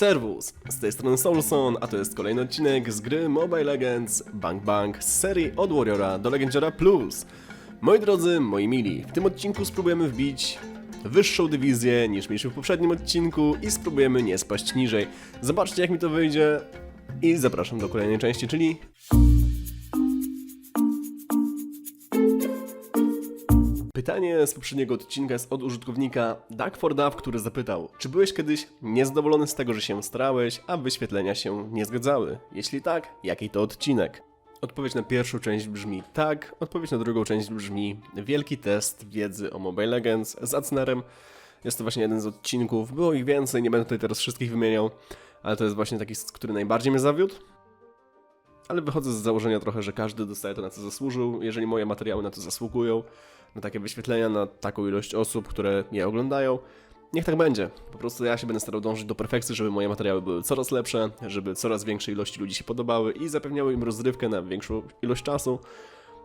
Servus, z tej strony Soulson, a to jest kolejny odcinek z gry Mobile Legends Bang Bang z serii od Warriora do Legendziara Plus. Moi drodzy, moi mili, w tym odcinku spróbujemy wbić wyższą dywizję niż mieliśmy w poprzednim odcinku i spróbujemy nie spaść niżej. Zobaczcie jak mi to wyjdzie i zapraszam do kolejnej części, czyli Pytanie z poprzedniego odcinka jest od użytkownika Duck4Duff, który zapytał, czy byłeś kiedyś niezadowolony z tego, że się starałeś, a wyświetlenia się nie zgadzały? Jeśli tak, jaki to odcinek? Odpowiedź na pierwszą część brzmi tak, odpowiedź na drugą część brzmi wielki test wiedzy o Mobile Legends z Acnerem. Jest to właśnie jeden z odcinków, było ich więcej, nie będę tutaj teraz wszystkich wymieniał, ale to jest właśnie taki, który najbardziej mnie zawiódł ale wychodzę z założenia trochę, że każdy dostaje to, na co zasłużył. Jeżeli moje materiały na to zasługują, na takie wyświetlenia, na taką ilość osób, które je oglądają, niech tak będzie. Po prostu ja się będę starał dążyć do perfekcji, żeby moje materiały były coraz lepsze, żeby coraz większej ilości ludzi się podobały i zapewniały im rozrywkę na większą ilość czasu.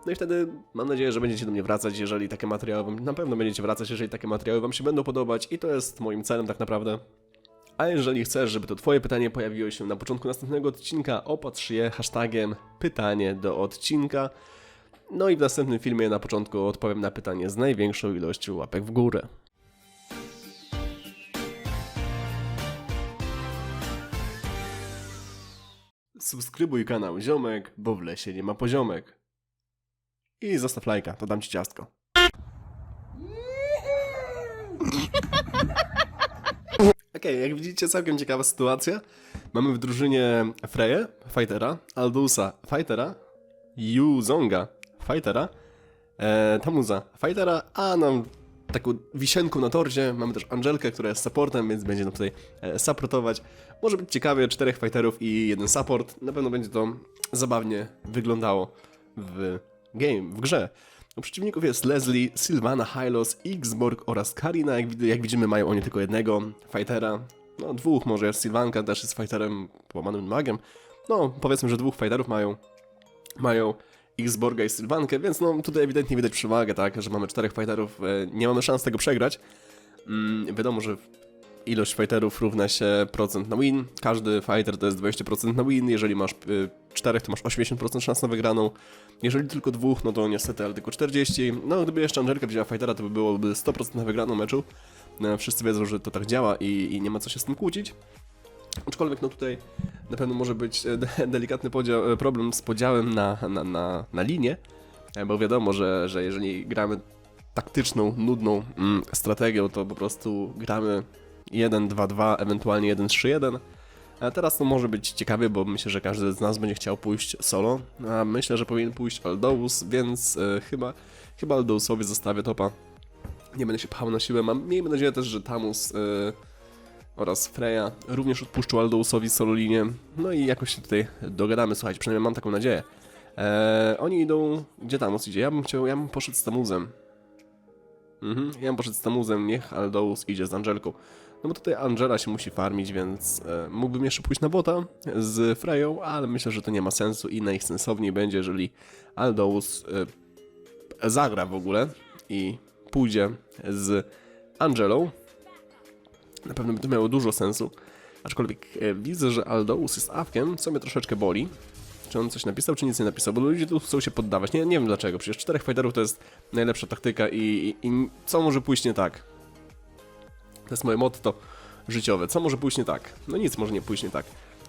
No i wtedy mam nadzieję, że będziecie do mnie wracać, jeżeli takie materiały wam, na pewno będziecie wracać, jeżeli takie materiały wam się będą podobać i to jest moim celem tak naprawdę. A jeżeli chcesz, żeby to Twoje pytanie pojawiło się na początku następnego odcinka, opatrz je hashtagiem pytanie do odcinka. No i w następnym filmie na początku odpowiem na pytanie z największą ilością łapek w górę. Subskrybuj kanał Ziomek, bo w lesie nie ma poziomek. I zostaw lajka, to dam Ci ciastko. Okej, jak widzicie, całkiem ciekawa sytuacja. Mamy w drużynie Freję, fightera, Aldusa, fightera, Yuzonga, fightera, e, Tamuza, fightera, a nam taką wisienką na torcie mamy też Angelkę, która jest supportem, więc będzie nam tutaj e, supportować. Może być ciekawie, czterech fighterów i jeden support. Na pewno będzie to zabawnie wyglądało w game, w grze. U przeciwników jest Leslie, Sylvana, Hylos, Xborg oraz Karina. Jak, jak widzimy, mają oni tylko jednego fightera. No, dwóch może. Sylwanka też jest fighterem, połamanym magiem. No, powiedzmy, że dwóch fighterów mają. Mają Xborga i Sylwankę, więc no, tutaj ewidentnie widać przewagę, tak, że mamy czterech fighterów. e, Nie mamy szans tego przegrać. Mm, wiadomo, że ilość fighterów równa się procent na win. Każdy fighter to jest 20% na win. Jeżeli masz y, czterech, to masz 80% szans na wygraną. Jeżeli tylko dwóch, no to niestety, ale tylko 40. No, gdyby jeszcze Angelka wzięła fightera, to by byłoby 100% na wygraną meczu. No, wszyscy wiedzą, że to tak działa i, i nie ma co się z tym kłócić. Aczkolwiek, no tutaj na pewno może być e, de- delikatny podział, e, problem z podziałem na, na, na, na linię, e, bo wiadomo, że, że jeżeli gramy taktyczną, nudną mm, strategią, to po prostu gramy 1-2-2, ewentualnie 1-3-1. A teraz to może być ciekawie, bo myślę, że każdy z nas będzie chciał pójść solo, a myślę, że powinien pójść Aldous, więc e, chyba, chyba Aldousowi zostawię topa. Nie będę się pchał na siłę, mam, miejmy nadzieję też, że Tamus oraz Freya również odpuszczą Aldousowi solo linię, no i jakoś się tutaj dogadamy, słuchajcie, przynajmniej mam taką nadzieję. E, oni idą, gdzie Tamus idzie? Ja bym chciał, ja bym poszedł z Tamuzem. Mhm, ja bym poszedł z Tamuzem, niech Aldous idzie z Angelką. No bo tutaj Angela się musi farmić, więc e, mógłbym jeszcze pójść na bota z Freją, ale myślę, że to nie ma sensu i najsensowniej będzie, jeżeli Aldous e, zagra w ogóle i pójdzie z Angelą. Na pewno by to miało dużo sensu. Aczkolwiek e, widzę, że Aldous jest awkiem, co mnie troszeczkę boli. Czy on coś napisał, czy nic nie napisał? Bo ludzie tu chcą się poddawać. Nie, nie wiem dlaczego. Przecież czterech fighterów to jest najlepsza taktyka i, i, i co może pójść nie tak? To jest moje motto życiowe. Co może pójść nie tak? No nic może nie pójść nie tak.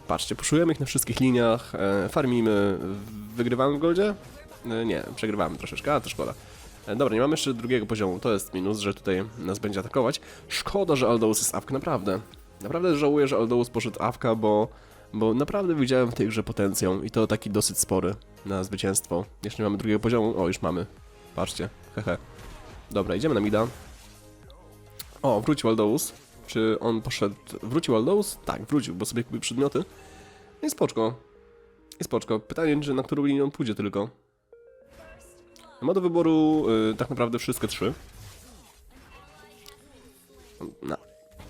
Patrzcie, puszujemy ich na wszystkich liniach, e, farmimy, wygrywamy w goldzie? E, nie, przegrywamy troszeczkę, a to szkoda. E, dobra, nie mamy jeszcze drugiego poziomu, to jest minus, że tutaj nas będzie atakować. Szkoda, że Aldous jest awk, naprawdę. Naprawdę żałuję, że Aldous poszedł awka, bo, bo naprawdę widziałem w tej grze potencjał i to taki dosyć spory na zwycięstwo. Jeszcze nie mamy drugiego poziomu, o już mamy. Patrzcie, hehe. Dobra, idziemy na mida. O, wrócił Aldous. Czy on poszedł... Wrócił Aldous? Tak, wrócił, bo sobie kupił przedmioty. I spoczko. I spoczko. Pytanie, czy na którą linię on pójdzie tylko. Ma do wyboru y, tak naprawdę wszystkie trzy. Na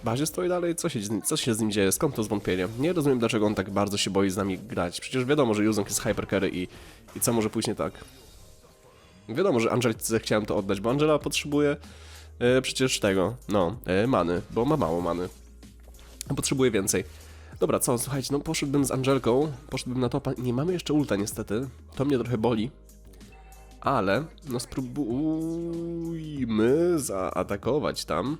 bazie stoi dalej? Co się, co się z nim dzieje? Skąd to zwątpienie? Nie rozumiem, dlaczego on tak bardzo się boi z nami grać. Przecież wiadomo, że Yuzong jest hypercarry i, i co może pójść nie tak. Wiadomo, że Angelice chciałem to oddać, bo Angela potrzebuje e, przecież tego, no, e, many, bo ma mało many. Potrzebuje więcej. Dobra, co, słuchajcie, no poszedłbym z Angelką, poszedłbym na topa. Nie mamy jeszcze ulta niestety. To mnie trochę boli. Ale, no spróbujmy zaatakować tam.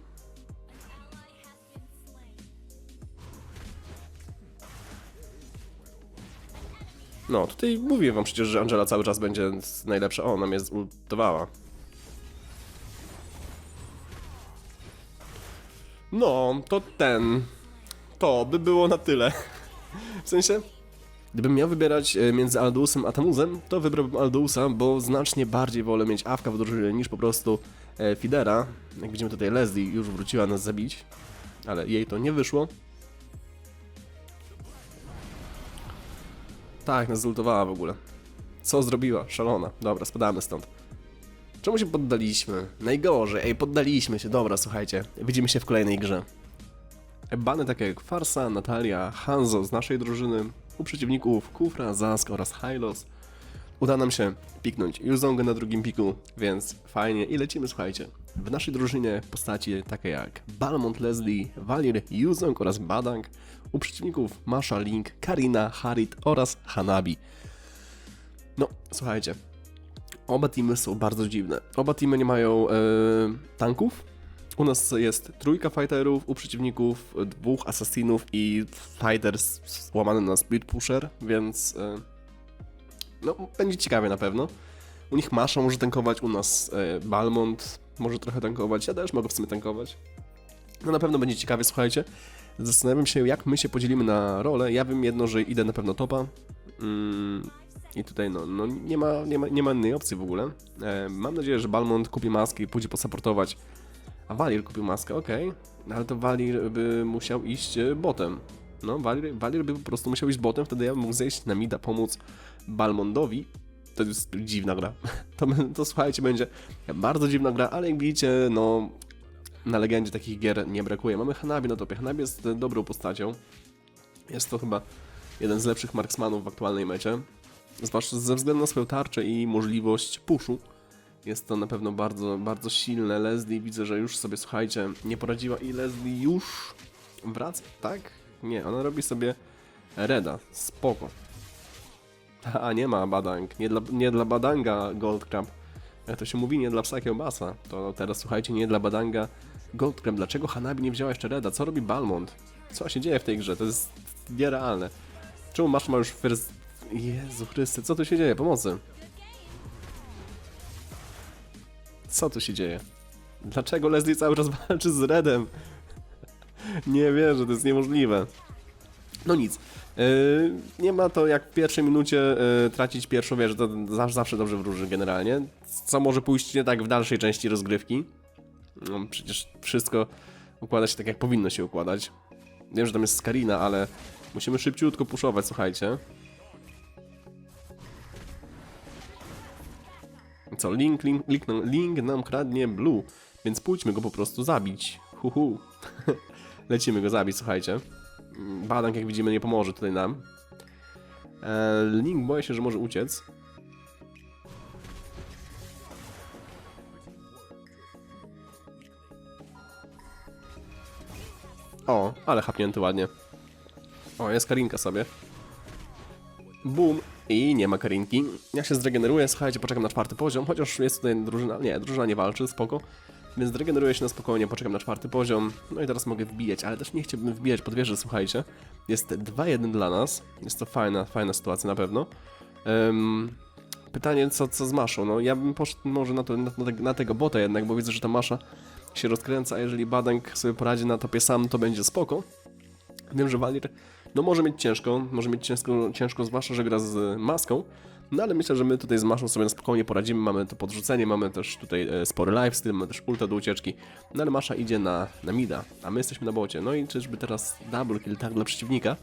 No, tutaj mówię wam przecież, że Angela cały czas będzie najlepsza. O, ona mnie zultowała. No, to ten. To by było na tyle. W sensie, gdybym miał wybierać e, między Aldeusem a Tamuzem, to wybrałbym Aldeusa, bo znacznie bardziej wolę mieć Awka w drużynie niż po prostu e, Fidera. Jak widzimy tutaj Leslie już wróciła nas zabić, ale jej to nie wyszło. Tak, nas zultowała w ogóle. Co zrobiła? Szalona. Dobra, spadamy stąd. Czemu się poddaliśmy? Najgorzej, ej, poddaliśmy się. Dobra, słuchajcie, widzimy się w kolejnej grze. Bany takie jak Farsa, Natalia, Hanzo z naszej drużyny, u przeciwników Kufra, Zask oraz Hylos. Uda nam się piknąć Yuzongę na drugim piku, więc fajnie i lecimy, słuchajcie. W naszej drużynie postaci takie jak Balmont Leslie, Valir, Yuzong oraz Badang. U przeciwników Masha, Link, Karina, Harit oraz Hanabi. No, słuchajcie, Oba teamy są bardzo dziwne. Oba teamy nie mają e, tanków. U nas jest trójka fighterów, u przeciwników dwóch assassinów i fighter złamany na speed pusher, więc e, no, będzie ciekawie na pewno. U nich Masza może tankować, u nas e, Balmont może trochę tankować, ja też mogę w sumie tankować. No na pewno będzie ciekawie, słuchajcie. Zastanawiam się, jak my się podzielimy na role. Ja wiem jedno, że idę na pewno topa. Mm, I tutaj no, no nie, ma, nie, ma, nie ma innej opcji w ogóle. E, mam nadzieję, że Balmont kupi maskę i pójdzie posaportować. A Valir kupił maskę, okej. No, Ale to Valir by musiał iść e, botem. No, Valir, Valir by po prostu musiał iść botem, wtedy ja bym mógł zejść na mida, pomóc Balmondowi. To jest dziwna gra. To, to słuchajcie, będzie bardzo dziwna gra, ale jak widzicie, no na legendzie takich gier nie brakuje. Mamy Hanabi na topie. Hanabi jest e, dobrą postacią. Jest to chyba jeden z lepszych marksmanów w aktualnej mecie. Zwłaszcza ze względu na swoją tarczę i możliwość puszu. Jest to na pewno bardzo, bardzo silne. Leslie widzę, że już sobie, słuchajcie, nie poradziła i Leslie już wraca, tak? Nie, ona robi sobie Reda. Spoko. A nie ma badang. Nie dla, nie dla badanga Gold Crab. Jak to się mówi, nie dla psa kiełbasa. To teraz słuchajcie, nie dla badanga Gold Crab. Dlaczego Hanabi nie wzięła jeszcze Reda? Co robi Balmont? Co się dzieje w tej grze? To jest nierealne. Czemu masz ma już first... Jezu Chryste, co tu się dzieje? Pomocy. Co tu się dzieje? Dlaczego Leslie cały czas walczy z Redem? Nie wierzę, to jest niemożliwe. No nic. Yy, nie ma to jak w pierwszej minucie yy, tracić pierwszą wieżę, to zawsze, dobrze wróży generalnie. Co może pójść nie tak w dalszej części rozgrywki. No, przecież wszystko układa się tak, jak powinno się układać. Wiem, że tam jest Skarina, ale musimy szybciutko puszować, słuchajcie. Co, Link, Link, Link, nam- Link nam kradnie Blue, więc pójdźmy go po prostu zabić. Huhu. Lecimy go zabić, słuchajcie. Mm, Badang, jak widzimy, nie pomoże tutaj nam. E, Link boję się, że może uciec. O, ale chapnięty ładnie. O, jest Karinka sobie. Boom. I nie ma Karinki. Ja się zregeneruję, słuchajcie, poczekam na czwarty poziom, chociaż jest tutaj drużyna, nie, drużyna nie walczy, spoko. Więc zregeneruję się na spokojnie, poczekam na czwarty poziom. No i teraz mogę wbijać, ale też nie chciałbym wbijać pod wieżę, słuchajcie. Jest 2-1 dla nas. Jest to fajna, fajna sytuacja na pewno. Em, pytanie, co, co z Maszą? No ja bym poszedł może na, to, na, na, te- na tego bota jednak, bo widzę, że ta Masza się rozkręca, a jeżeli Badank sobie poradzi na topie sam, to będzie spoko. Wiem, że Valir no może mieć ciężko, może mieć ciężko, ciężko zwłaszcza, że gra z maską, no ale myślę, że my tutaj z maszą sobie spokojnie poradzimy, mamy to podrzucenie, mamy też tutaj e, spory lifesteal, mamy też ulta do ucieczki, no ale masza idzie na, na mida, a my jesteśmy na bocie, no i czyżby teraz double kill tak dla przeciwnika?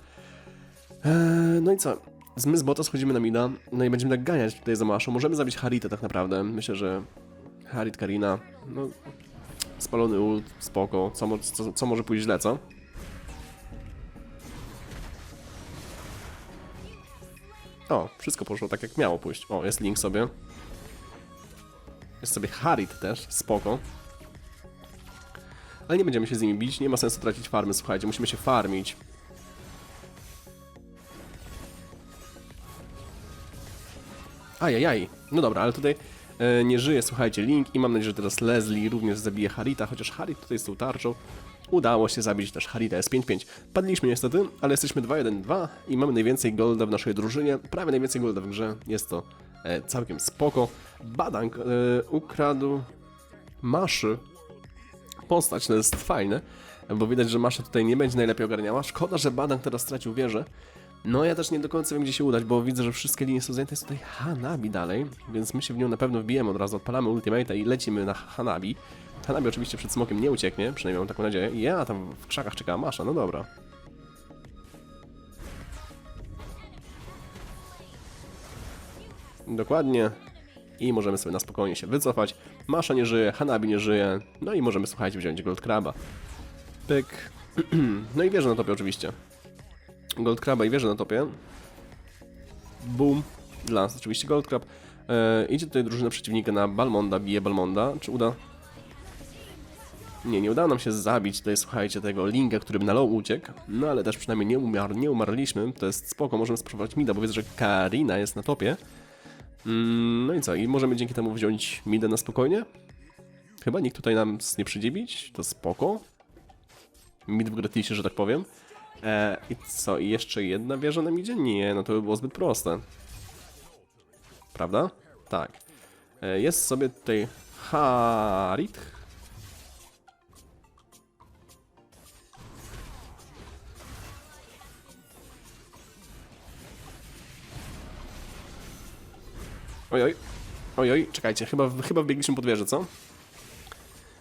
Eee, no i co? My z bota schodzimy na mida, no i będziemy tak ganiać tutaj za maszą, możemy zabić Haritę tak naprawdę, myślę, że Harit, Karina, no spalony ult, spoko, co, co, co może pójść źle, co? O, wszystko poszło tak jak miało pójść. O, jest Link sobie. Jest sobie Harit też, spoko. Ale nie będziemy się z nimi bić, nie ma sensu tracić farmy, słuchajcie, musimy się farmić. Ajajaj, no dobra, ale tutaj e, nie żyje, słuchajcie, Link i mam nadzieję, że teraz Leslie również zabije Harita, chociaż Harit tutaj z tą tarczą Udało się zabić też Harita S5-5. Padliśmy niestety, ale jesteśmy 2-1-2 i mamy najwięcej golda w naszej drużynie. Prawie najwięcej golda w grze. Jest to e, całkiem spoko. Badang e, ukradł Maszy. Postać, to jest fajne, bo widać, że Masza tutaj nie będzie najlepiej ogarniała. Szkoda, że Badang teraz stracił wieżę. No ja też nie do końca wiem, gdzie się udać, bo widzę, że wszystkie linie są zajęte. Jest tutaj Hanabi dalej, więc my się w nią na pewno wbijemy od razu. Odpalamy ultimate'a i lecimy na Hanabi. Hanabi oczywiście przed smokiem nie ucieknie, przynajmniej mam taką nadzieję. Ja tam w krzakach czekała Masza, no dobra. Dokładnie. I możemy sobie na spokojnie się wycofać. Masza nie żyje, Hanabi nie żyje. No i możemy, słuchajcie, wziąć Gold Kraba. Pyk. no i wieżę na topie oczywiście. Gold Craba i wieżę na topie. Boom. Dla nas oczywiście Gold Crab. E, idzie tutaj drużyna przeciwnika na Balmonda, bije Balmonda. Czy uda? Nie, nie udało nam się zabić tutaj, słuchajcie, tego Linga, który na low uciekł. No ale też przynajmniej nie, umiar, nie umarliśmy. To jest spoko, możemy spróbować mida, bo wiedzę, że Karina jest na topie. Mm, no i co? I możemy dzięki temu wziąć mida na spokojnie? Chyba nikt tutaj nam nie przyjdzie bić. To spoko. Mid w gratisie, że tak powiem. E, I co, i jeszcze jedna wieża nam idzie? Nie, no to by było zbyt proste. Prawda? Tak. E, jest sobie tutaj Harit. Ojoj, ojoj, czekajcie, chyba, chyba wbiegliśmy pod wieżę, co?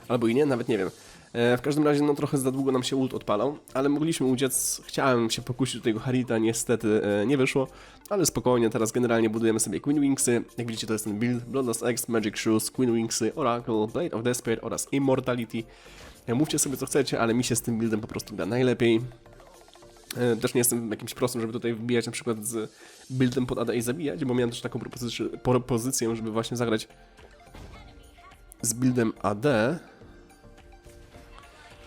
Albo i nie, nawet nie wiem. E, w każdym razie, no trochę za długo nam się ult odpalał, ale mogliśmy uciec. Chciałem się pokusić do tego Harita, niestety e, nie wyszło, ale spokojnie, teraz generalnie budujemy sobie Queen Wingsy. Jak widzicie, to jest ten build Bloodlust X, Magic Shoes, Queen Wingsy, Oracle, Blade of Despair oraz Immortality. E, mówcie sobie co chcecie, ale mi się z tym buildem po prostu gra najlepiej. Też nie jestem jakimś prostym, żeby tutaj wbijać na przykład z buildem pod AD i zabijać, bo miałem też taką propozycję żeby właśnie zagrać z buildem AD.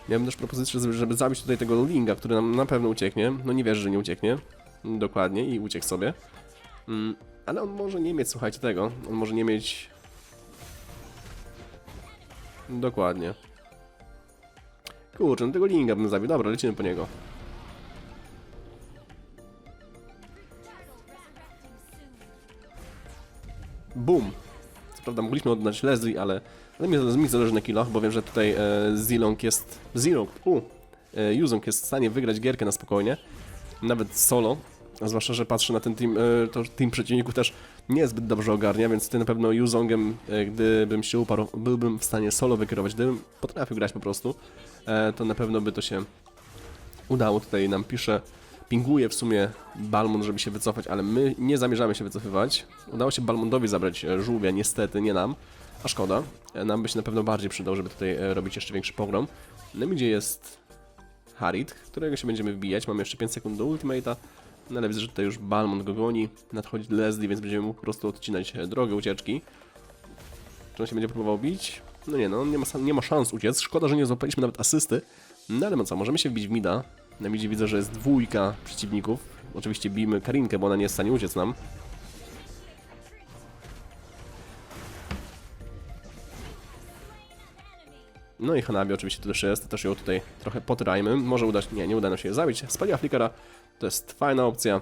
Miałem też propozycję, żeby- zabić tutaj tego Linga, który nam na pewno ucieknie. No nie wierzę, że nie ucieknie. Dokładnie i uciekł sobie. Mm, ale on może nie mieć, słuchajcie tego. On może nie mieć... Dokładnie. Kurczę, no tego Linga bym zabił. Dobra, lecimy po niego. Boom. Prawda mogliśmy oddać Leslie, ale, ale mi, zależy na killach, bo wiem, że tutaj e, Zilong jest... Zilong, u, e, Yuzong jest w stanie wygrać gierkę na spokojnie. Nawet solo. A zwłaszcza, że patrzę na ten team, e, to team przeciwników też nie zbyt dobrze ogarnia, więc tutaj na pewno Yuzongiem, e, gdybym się uparł, byłbym w stanie solo wykierować, gdybym potrafił grać po prostu, e, to na pewno by to się udało. Tutaj nam pisze, pinguje w sumie Balmond, żeby się wycofać, ale my nie zamierzamy się wycofywać. Udało się Balmondowi zabrać e, żółwia, niestety, nie nam, a szkoda. E, Nam by się na pewno bardziej przydał, żeby tutaj e, robić jeszcze większy pogrom. No gdzie jest Harit, którego się będziemy wbijać. Mamy jeszcze 5 sekund do ultimate'a. No ale widzę, że tutaj już Balmond go goni. Nadchodzi Leslie, więc będziemy mógł po prostu odcinać drogę ucieczki. Czy on się będzie próbował bić? No nie, no nie ma, nie ma szans uciec. Szkoda, że nie złapaliśmy nawet asysty. No ale no co, możemy się wbić w mida. Na midzie widzę, że jest dwójka przeciwników. Oczywiście bijmy Karinkę, bo ona nie jest w stanie uciec nam. No i Hanabi oczywiście tu też jest, też ją tutaj trochę potrajmy. Może udać, nie, nie uda nam się jej zabić. Spaliła Flickera, to jest fajna opcja.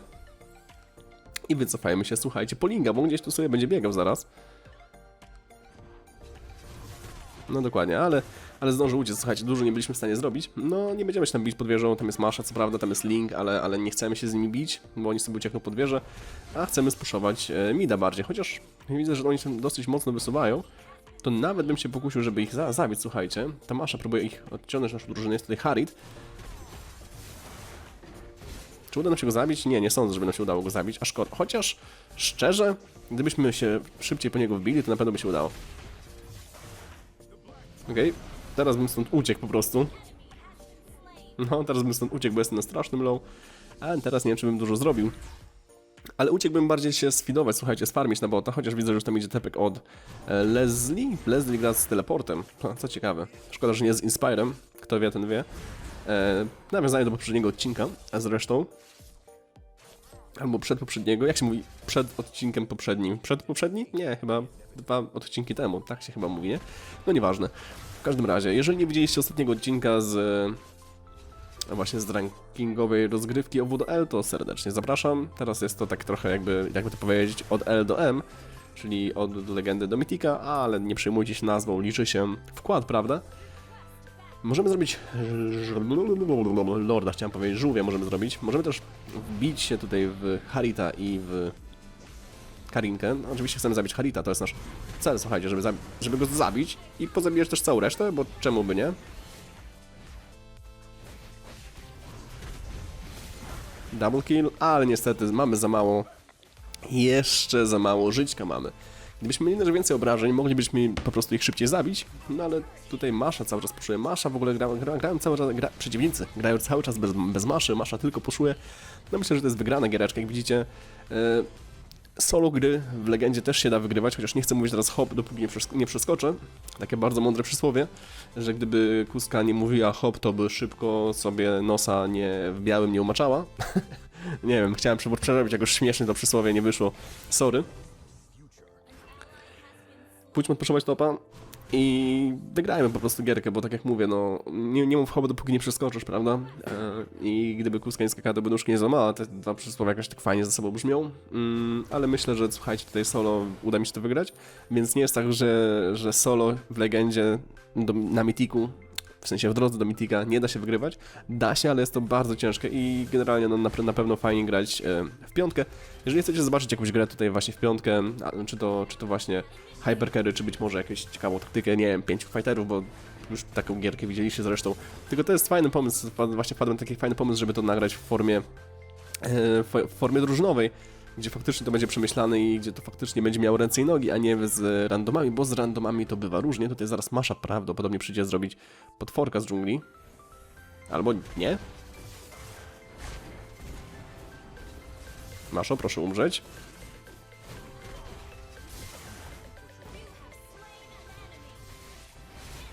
I wycofajmy się, słuchajcie, Polinga, bo gdzieś tu sobie będzie biegał zaraz. No dokładnie, ale, ale zdążył uciec, słuchajcie, dużo nie byliśmy w stanie zrobić. No nie będziemy się tam bić pod wieżą, tam jest Masza, co prawda, tam jest Link, ale, ale nie chcemy się z nimi bić, bo oni sobie uciekną pod wieżę, a chcemy spuszować e, Mida bardziej, chociaż widzę, że oni się dosyć mocno wysuwają, to nawet bym się pokusił, żeby ich za zabić, słuchajcie. Ta Masza próbuje ich odciągnąć naszą drużynę, jest tutaj Harit. Czy uda nam się go zabić? Nie, nie sądzę, żeby nam się udało go zabić, a szkoda. Chociaż, szczerze, gdybyśmy się szybciej po niego wbili, to na pewno by się udało. Okej, teraz bym stąd uciekł po prostu. No, teraz bym stąd uciekł, bo jestem na strasznym low. A teraz nie wiem, czy bym dużo zrobił. Ale uciekłbym bardziej się sfidować, słuchajcie, sfarmić na bota, chociaż widzę, że już tam idzie tepek od e, Leslie. Leslie gra z teleportem, co ciekawe. Szkoda, że nie z Inspirem, kto wie, ten wie. E, nawiązanie do poprzedniego odcinka, a zresztą. albo przedpoprzedniego, jak się mówi, przed odcinkiem poprzednim. Przedpoprzedni? Nie, chyba dwa odcinki temu, tak się chyba mówi, nie? No nieważne. W każdym razie, jeżeli nie widzieliście ostatniego odcinka z e, właśnie z rankingowej rozgrywki o WDL, to serdecznie zapraszam. Teraz jest to tak trochę jakby, jakby to powiedzieć, od L do M, czyli od legendy do Mythika, ale nie przejmujcie się nazwą, liczy się wkład, prawda? Możemy zrobić Lorda, chciałem powiedzieć, żółwia możemy zrobić. Możemy też wbić się tutaj w Harita i w Karinkę. No, oczywiście chcemy zabić Harita, to jest nasz cel, słuchajcie, żeby, żeby go zabić i pozabijać też całą resztę, bo czemu by nie? Double kill, ale niestety mamy za mało, jeszcze za mało żyćka mamy. Gdybyśmy mieli też więcej obrażeń, moglibyśmy po prostu ich szybciej zabić, no ale tutaj Masza cały czas puszuje. Masza w ogóle gra, gra, grają cały czas, gra, przeciwnicy grają cały czas bez, bez Maszy, Masza tylko puszuje. No myślę, że to jest wygrana giereczka, jak widzicie. E, solo gry w Legendzie też się da wygrywać, chociaż nie chcę mówić teraz hop, dopóki nie, nie przeskoczę. Takie bardzo mądre przysłowie, że gdyby Kuska nie mówiła hop, to by szybko sobie nosa nie w białym nie umaczała. nie wiem, chciałem prze- przerobić jakoś śmiesznie to przysłowie, nie wyszło. Sorry. Pójdźmy odpuszczać topa i wygrajmy po prostu gierkę, bo tak jak mówię, no nie, nie mów hop, dopóki nie przeskoczysz, prawda? E, I gdyby Kuska nie skakała, to by nóżki nie złamała, te dwa przysłowie jakoś tak fajnie ze sobą brzmią, mm, ale myślę, że słuchajcie, tutaj solo uda mi się to wygrać, więc nie jest tak, że, że solo w Legendzie do, na Mythiku w sensie w drodze do Mythika nie da się wygrywać. Da się, ale jest to bardzo ciężkie i generalnie no, na, na pewno fajnie grać e, piątkę. Jeżeli chcecie zobaczyć jakąś grę tutaj właśnie w piątkę, a, czy, to, czy to właśnie hypercarry, czy być może jakąś ciekawą taktykę, nie wiem, pięciu fighterów, bo już taką gierkę widzieliście zresztą. Tylko to jest fajny pomysł, właśnie wpadłem na taki fajny pomysł, żeby to nagrać w formie, e, w formie drużynowej, gdzie faktycznie to będzie przemyślane i gdzie to faktycznie będzie miało ręce i nogi, a nie z randomami, bo z randomami to bywa różnie. Tutaj zaraz Masza prawdopodobnie przyjdzie zrobić potworka z dżungli. Albo nie. Maszo, proszę umrzeć.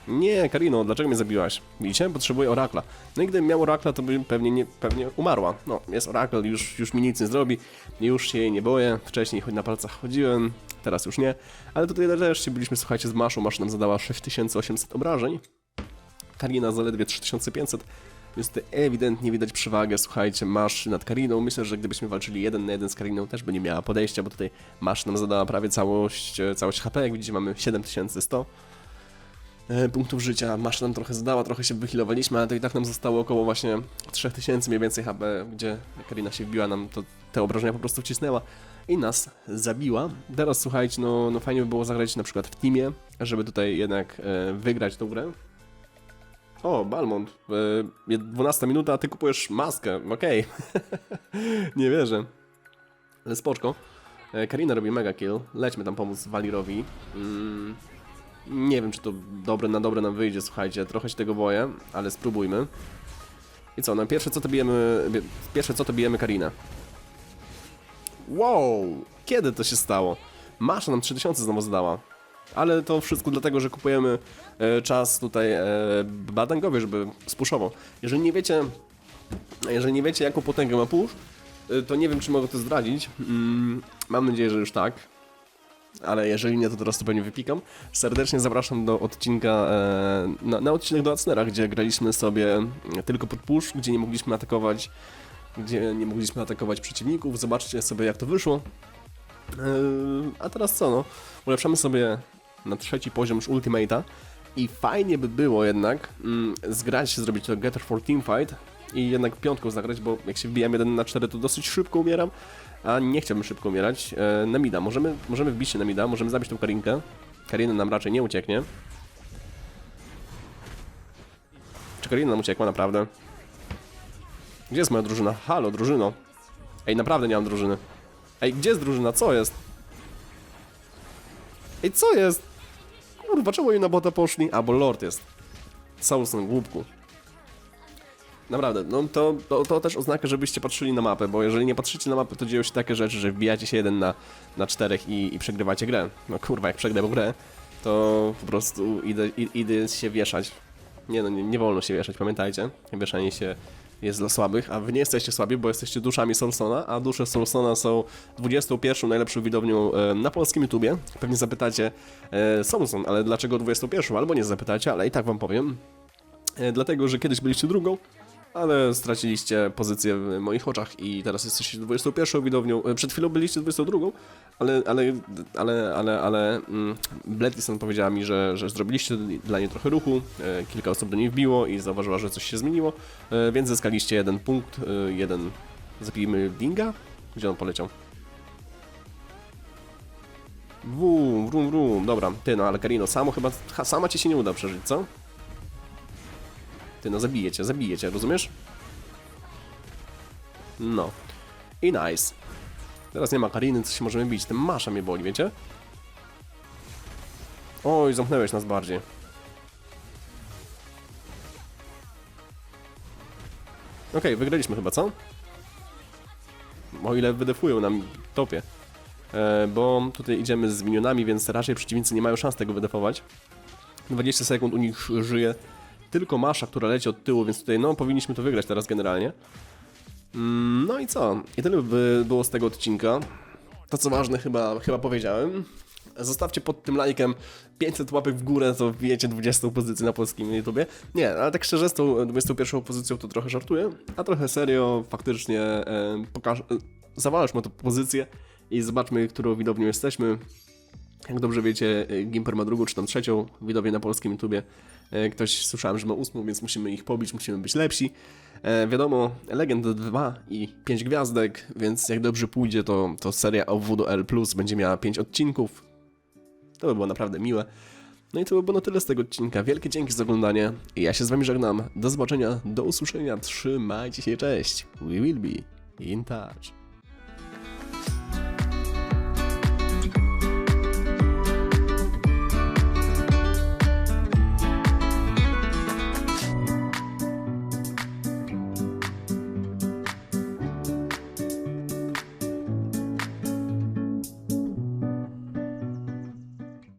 Nie, Karino, dlaczego mnie zabiłaś? Widzicie? Potrzebuję orakla. No i gdybym miał orakla, to bym pewnie, nie, pewnie umarła. No, jest orakl, już, już mi nic nie zrobi, już się jej nie boję. Wcześniej choć na palcach chodziłem, teraz już nie. Ale tutaj się byliśmy, słuchajcie, z Maszą. Masza nam zadała 6800 obrażeń. Karina zaledwie 3500. Więc tutaj ewidentnie widać przewagę, słuchajcie, Masz nad Kariną. Myślę, że gdybyśmy walczyli jeden na jeden z Kariną, też by nie miała podejścia, bo tutaj Masz nam zadała prawie całość, e, całość HP. Jak widzicie, mamy 7100 e, punktów życia. Masza nam trochę zadała, trochę się wychilowaliśmy, ale to i tak nam zostało około właśnie 3000 mniej więcej HP, gdzie Karina się wbiła nam, to te obrażenia po prostu wcisnęła i nas zabiła. Teraz słuchajcie, no, no fajnie by było zagrać na przykład w teamie, żeby tutaj jednak e, wygrać tą grę. O, Balmont, e, 12 minuta, a ty kupujesz maskę, okej. Nie wierzę. Ale spoczko. E, Karina robi mega kill, lećmy tam pomóc Walirowi. Mm, nie wiem, czy to dobre na dobre nam wyjdzie, słuchajcie, trochę się tego boję, ale spróbujmy. I co, no pierwsze co to bijemy, pierwsze co to bijemy Karinę. Wow, kiedy to się stało? Masza nam 3000 znowu zadała. Ale to wszystko dlatego, że kupujemy e, czas tutaj e, badangowi, żeby spuszował. Jeżeli nie wiecie, jeżeli nie wiecie jaką potęgę ma push, e, to nie wiem czy mogę to zdradzić. Mm, mam nadzieję, że już tak ale jeżeli nie, to teraz to pewnie wypikam. Serdecznie zapraszam do odcinka, e, na, na odcinek do Acnera, gdzie graliśmy sobie tylko pod push, gdzie nie mogliśmy atakować, gdzie nie mogliśmy atakować przeciwników. Zobaczcie sobie jak to wyszło. E, a teraz co, no? Ulepszamy sobie na trzeci poziom już Ultimate'a i fajnie by było jednak mm, zgrać, zrobić to Getter for Teamfight i jednak piątką zagrać, bo jak się wbijam 1 na 4 to dosyć szybko umieram, a nie chciałbym szybko umierać. E, możemy, możemy wbić się na mida, możemy zabić tą Karinkę. Karina nam raczej nie ucieknie. Czy Karina nam uciekła naprawdę? Gdzie jest moja drużyna? Halo, drużyno. Ej, naprawdę nie mam drużyny. Ej, gdzie jest drużyna? Co jest? Ej, co jest? Kurwa, czemu oni na bota poszli? A, bo Lord jest. Soulson, głupku. Naprawdę, no to, to, to też oznaka, żebyście patrzyli na mapę, bo jeżeli nie patrzycie na mapę, to dzieją się takie rzeczy, że wbijacie się jeden na, na czterech i, i przegrywacie grę. No kurwa, jak przegrę grę, to po prostu idę, idę się wieszać. Nie no, nie, nie wolno się wieszać, pamiętajcie. Wieszanie się jest dla słabych, a wy nie jesteście słabi, bo jesteście duszami Solsona, a dusze Solsona są 21 najlepszą widownią e, na polskim YouTubie. Pewnie zapytacie, e, Solson, ale dlaczego 21? Albo nie zapytacie, ale i tak wam powiem. E, dlatego, że kiedyś byliście drugą, ale straciliście pozycję w moich oczach i teraz jesteście 21 widownią. E, Przed chwilą byliście 22, ale, ale, ale, ale, ale mm, Bledison powiedziała mi, że, że zrobiliście dla niej trochę ruchu, e, kilka osób do niej wbiło i zauważyła, że coś się zmieniło, e, więc zyskaliście jeden punkt, jeden, zapijmy Dinga? Gdzie on poleciał? Wum, wrum, wrum, dobra, ty no, ale Karino, samo chyba, sama ci się nie uda przeżyć, co? Ty no, zabijecie, zabijecie, rozumiesz? No. I nice. Teraz nie ma Kariny, co się możemy bić. Ten Masza mnie boli, wiecie? Oj, zamknęłeś nas bardziej. Okej, wygraliśmy chyba, co? O ile wydefują nam topie. E, bo tutaj idziemy z minionami, więc raczej przeciwnicy nie mają szans tego wydefować. 20 sekund u nich żyje tylko Masza, która leci od tyłu, więc tutaj no powinniśmy to wygrać teraz generalnie. Mm, No i co? I tyle by było z tego odcinka. To co ważne chyba, chyba powiedziałem. Zostawcie pod tym lajkiem 500 łapek w górę, to wbijecie 20 pozycję na polskim YouTubie. Nie, ale tak szczerze z tą 21 pozycją to trochę żartuję, a trochę serio, faktycznie e, pokaż, e, zawalasz mu tę pozycję i zobaczmy, którą widownią jesteśmy. Jak dobrze wiecie, e, Gimper ma drugą czy tam trzecią widownię na polskim YouTubie. E, Ktoś słyszałem, że ma ósmą, więc musimy ich pobić, musimy być lepsi. E, wiadomo, Legend 2 i 5 gwiazdek, więc jak dobrze pójdzie, to, to seria OW do L będzie miała 5 odcinków. To by było naprawdę miłe. No i to by było na tyle z tego odcinka. Wielkie dzięki za oglądanie. Ja się z wami żegnam. Do zobaczenia, do usłyszenia. Trzymajcie się, cześć. We will be in touch.